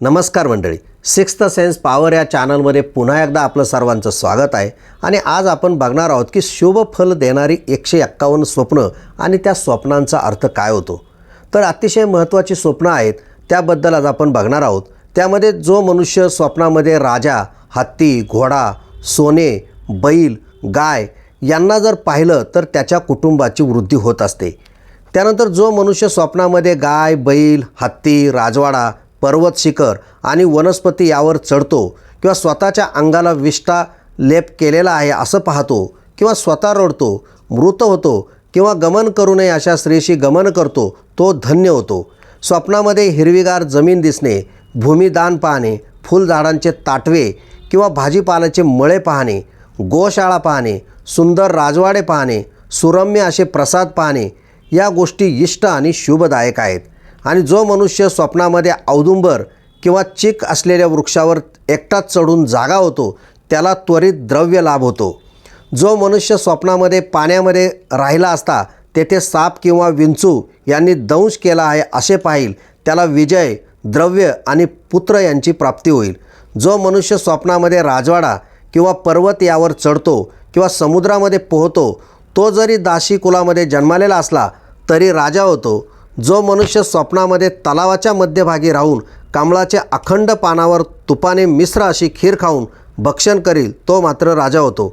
नमस्कार मंडळी sixth sense power या चॅनलमध्ये पुन्हा एकदा आपलं सर्वांचं स्वागत आहे. आणि आज आपण बघणार आहोत की शुभ फल देणारी एकशे एक्कावन्न स्वप्न आणि त्या स्वप्नांचा अर्थ काय होतो. तर अतिशय महत्त्वाची स्वप्न आहेत त्याबद्दल आज आपण बघणार आहोत. त्यामध्ये जो मनुष्य स्वप्नामध्ये राजा हत्ती घोडा सोने बैल गाय यांना जर पाहिलं तर त्याच्या कुटुंबाची वृद्धी होत असते. त्यानंतर जो मनुष्य स्वप्नामध्ये गाय बैल हत्ती राजवाडा पर्वत शिखर आणि वनस्पती यावर चढतो किंवा स्वतःच्या अंगाला विष्टा लेप केलेला आहे असं पाहतो किंवा स्वतः रडतो मृत होतो किंवा गमन करू नये अशा स्त्रीशी गमन करतो तो धन्य होतो. स्वप्नामध्ये हिरवीगार जमीन दिसणे भूमिदान पाहणे फुलझाडांचे ताटवे किंवा भाजीपाल्याचे मळे पाहणे गोशाळा पाहणे सुंदर राजवाडे पाहणे सुरम्य असे प्रसाद पाहणे या गोष्टी इष्ट आणि शुभदायक आहेत. आणि जो मनुष्य स्वप्नामध्ये औदुंबर किंवा चिक असलेल्या वृक्षावर एकटाच चढून जागा होतो त्याला त्वरित द्रव्य लाभ होतो. जो मनुष्य स्वप्नामध्ये पाण्यामध्ये राहिला असता तेथे साप किंवा विंचू यांनी दंश केला आहे असे पाहिल. त्याला विजय द्रव्य आणि पुत्र यांची प्राप्ती होईल. जो मनुष्य स्वप्नामध्ये राजवाडा किंवा पर्वत यावर चढतो किंवा समुद्रामध्ये पोहतो तो जरी दाशी कुलामध्ये जन्मालेला असला तरी राजा होतो. जो मनुष्य स्वप्नामध्ये तलावाच्या मध्यभागी राहून कमळाच्या अखंड पानावर तुपाने मिश्र अशी खीर खाऊन भक्षण करील तो मात्र राजा होतो.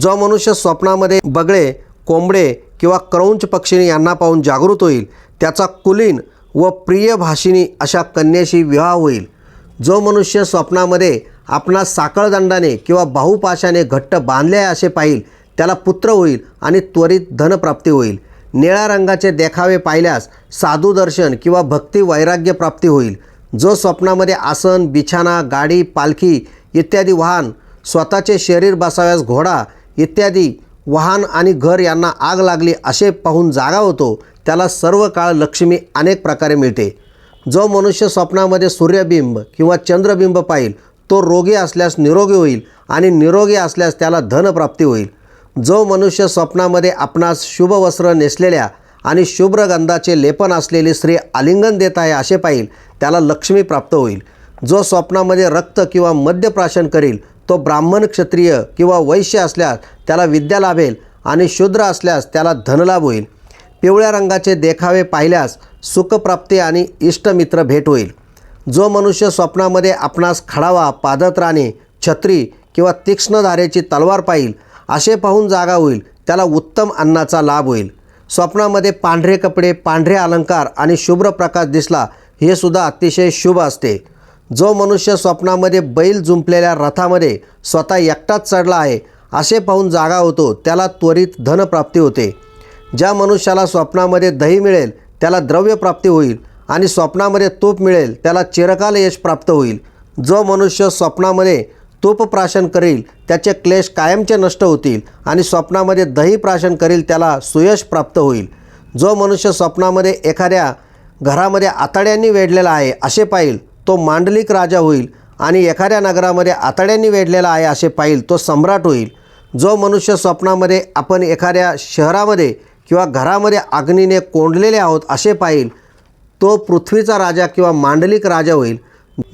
जो मनुष्य स्वप्नामध्ये बगळे कोंबडे किंवा क्रौंच पक्षिणी यांना पाहून जागृत होईल त्याचा कुलीन व प्रिय भाषिणी अशा कन्येशी विवाह होईल. जो मनुष्य स्वप्नामध्ये आपणा साखळदंडाने किंवा बाहुपाशाने घट्ट बांधले असे पाहिल त्याला पुत्र होईल आणि त्वरित धनप्राप्ती होईल. निळ्या रंगाचे देखावे पाहिल्यास साधू दर्शन किंवा भक्ती वैराग्य प्राप्ती होईल. जो स्वप्नामध्ये आसन बिछाना गाडी पालखी इत्यादी वाहन स्वतःचे शरीर बसाव्यास घोडा इत्यादी वाहन आणि घर यांना आग लागली असे पाहून जागा होतो त्याला सर्व काळ लक्ष्मी अनेक प्रकारे मिळते. जो मनुष्य स्वप्नामध्ये सूर्यबिंब किंवा चंद्रबिंब पाहिल तो रोगी असल्यास निरोगी होईल आणि निरोगी असल्यास त्याला धनप्राप्ती होईल. जो मनुष्य स्वप्नामध्ये आपणास शुभ वस्त्र नेसलेल्या आणि शुभ्र गंधाचे लेपन असलेली स्त्री आलिंगन देत आहे असे पाहिल त्याला लक्ष्मी प्राप्त होईल. जो स्वप्नामध्ये रक्त किंवा मद्यप्राशन करील तो ब्राह्मण क्षत्रिय किंवा वैश्य असल्यास त्याला विद्या लाभेल आणि शूद्र असल्यास त्याला धनलाभ होईल. पिवळ्या रंगाचे देखावे पाहिल्यास सुखप्राप्ती आणि इष्टमित्र भेट होईल. जो मनुष्य स्वप्नामध्ये आपणास खडावा पादत्राणे छत्री किंवा तीक्ष्ण धारेची तलवार पाहिल असे पाहून जागा होईल त्याला उत्तम अन्नाचा लाभ होईल. स्वप्नामध्ये पांढरे कपडे पांढरे अलंकार आणि शुभ्र प्रकाश दिसला हे सुद्धा अतिशय शुभ असते. जो मनुष्य स्वप्नामध्ये बैल जुंपलेल्या रथामध्ये स्वतः एकटाच चढला आहे असे पाहून जागा होतो त्याला त्वरित धनप्राप्ती होते. ज्या मनुष्याला स्वप्नामध्ये दही मिळेल त्याला द्रव्यप्राप्ती होईल आणि स्वप्नामध्ये तूप मिळेल त्याला चिरकाल यश प्राप्त होईल. जो मनुष्य स्वप्नामध्ये तूप प्राशन करील त्याचे क्लेश कायमचे नष्ट होतील आणि स्वप्नामध्ये दही प्राशन करील त्याला सुयश प्राप्त होईल. जो मनुष्य स्वप्नामध्ये एखाद्या घरामध्ये आतड्यांनी वेढलेला आहे असे पाहिल तो मांडलिक राजा होईल आणि एखाद्या नगरामध्ये आतड्यांनी वेढलेला आहे असे पाहिल तो सम्राट होईल. जो मनुष्य स्वप्नामध्ये आपण एखाद्या शहरामध्ये किंवा घरामध्ये अग्नीने कोंडलेले आहोत असे पाहिल तो पृथ्वीचा राजा किंवा मांडलिक राजा होईल.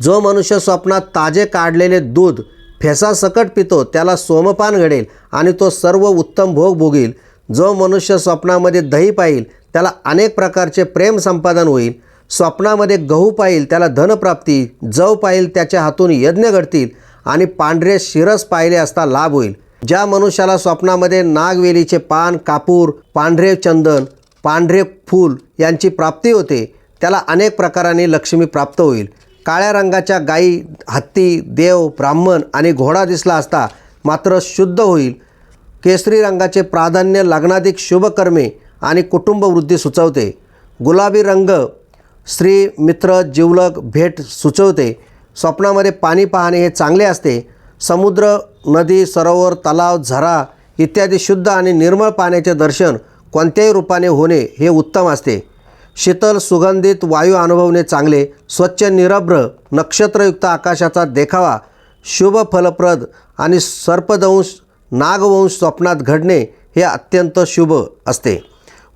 जो मनुष्य स्वप्नात ताजे काढलेले दूध फेसासकट पितो त्याला सोमपान घडेल आणि तो सर्व उत्तम भोग भोगील. जो मनुष्य स्वप्नामध्ये दही पाहिल त्याला अनेक प्रकारचे प्रेम संपादन होईल. स्वप्नामध्ये गहू पाहिल त्याला धनप्राप्ती जव पाहिल त्याच्या हातून यज्ञ घडतील आणि पांढरे शिरस पाहिले असता लाभ होईल. ज्या मनुष्याला स्वप्नामध्ये नागवेलीचे पान कापूर पांढरे चंदन पांढरे फूल यांची प्राप्ती होते त्याला अनेक प्रकाराने लक्ष्मी प्राप्त होईल. काळ्या रंगाच्या गाई हत्ती देव ब्राह्मण आणि घोडा दिसला असता मात्र शुद्ध होईल. केसरी रंगाचे प्राधान्य लग्नाधिक शुभकर्मे आणि कुटुंबवृद्धी सुचवते. गुलाबी रंग स्त्री मित्र जिवलग भेट सुचवते. स्वप्नामध्ये पाणी पाहणे हे चांगले असते. समुद्र नदी सरोवर तलाव झरा इत्यादी शुद्ध आणि निर्मळ पाण्याचे दर्शन कोणत्याही रूपाने होणे हे उत्तम असते. शीतल सुगंधित वायू अनुभवणे चांगले स्वच्छ निरभ्र नक्षत्रयुक्त आकाशाचा देखावा शुभ फलप्रद आणि सर्पदंश नागवंश स्वप्नात घडणे हे अत्यंत शुभ असते.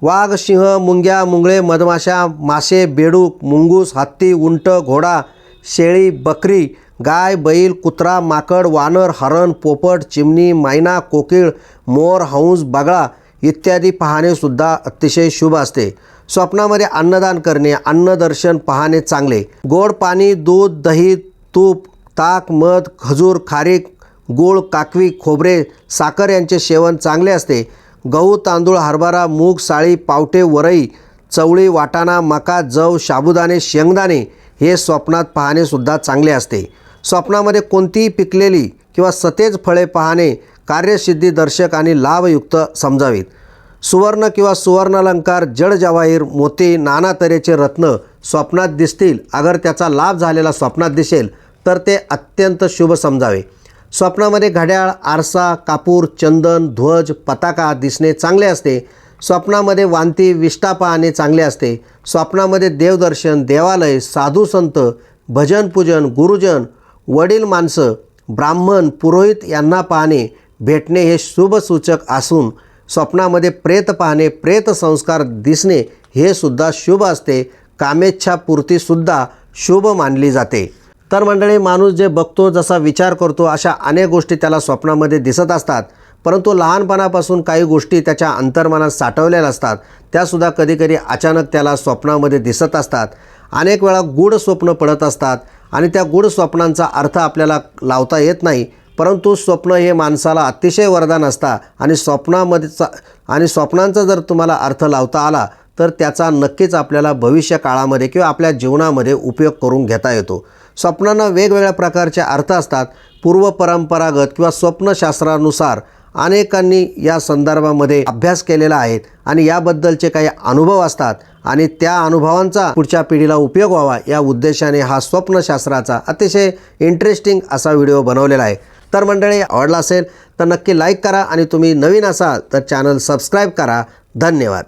वाघ सिंह मुंग्या मुंगळे मधमाशा मासे बेडूक मुंगूस हत्ती उंट घोडा शेळी बकरी गाय बैल कुत्रा माकड वानर हरण पोपट चिमणी मैना कोकिळ मोर हंस बगळा इत्यादी पाहणेसुद्धा अतिशय शुभ असते. स्वप्नामध्ये अन्नदान करणे अन्नदर्शन पाहणे चांगले. गोड पाणी दूध दही तूप ताक मध खजूर खारीक गूळ काकवी खोबरे साखर यांचे सेवन चांगले असते. गहू तांदूळ हरभरा मूग साळी पावटे वरई चवळी वाटाणा मका जव साबुदाणे शेंगदाणे हे स्वप्नात पाहणेसुद्धा चांगले असते. स्वप्नामध्ये कोणतीही पिकलेली किंवा सतेज फळे पाहणे कार्यसिद्धीदर्शक आणि लाभयुक्त समजावीत. सुवर्ण किंवा सुवर्णालंकार जड जवाहीर मोती नाना तऱ्हेचे रत्न स्वप्नात दिसतील. अगर त्याचा लाभ झालेला स्वप्नात दिसेल तर ते अत्यंत शुभ समजावे. स्वप्नामध्ये घड्याळ आरसा कापूर चंदन ध्वज पताका दिसणे चांगले असते. स्वप्नामध्ये वांती विष्ठा पाहणे चांगले असते. स्वप्नामध्ये देवदर्शन देवालय साधू संत भजन पूजन गुरुजन वडील माणसं ब्राह्मण पुरोहित यांना पाहणे भेटणे हे शुभसूचक असून स्वप्नामध्ये प्रेत पाहणे प्रेत संस्कार दिसणे हे सुद्धा शुभ असते. कामेच्छा पूर्तीसुद्धा शुभ मानली जाते. तर मंडळी माणूस जे बघतो जसा विचार करतो अशा अनेक गोष्टी त्याला स्वप्नामध्ये दिसत असतात. परंतु लहानपणापासून काही गोष्टी त्याच्या अंतर्मनात साठवलेल्या असतात. त्यासुद्धा कधीकधी अचानक त्याला स्वप्नामध्ये दिसत असतात. अनेक वेळा गूढ स्वप्न पडत असतात आणि त्या गूढ स्वप्नांचा अर्थ आपल्याला लावता येत नाही. परंतु स्वप्न हे माणसाला अतिशय वरदान असता आणि स्वप्नामध्येचा आणि स्वप्नांचा जर तुम्हाला अर्थ लावता आला तर त्याचा नक्कीच आपल्याला भविष्य काळामध्ये किंवा आपल्या जीवनामध्ये उपयोग करून घेता येतो. स्वप्नांना वेगवेगळ्या प्रकारचे अर्थ असतात. पूर्व परंपरागत किंवा स्वप्नशास्त्रानुसार अनेकांनी या संदर्भामध्ये अभ्यास केलेला आहे आणि याबद्दलचे काही अनुभव असतात आणि त्या अनुभवांचा पुढच्या पिढीला उपयोग व्हावा या उद्देशाने हा स्वप्नशास्त्राचा अतिशय इंटरेस्टिंग असा व्हिडिओ बनवलेला आहे. तर मंडळी आवडला असेल तर नक्की लाईक करा आणि तुम्ही नवीन असाल तर चॅनल सबस्क्राईब करा. धन्यवाद.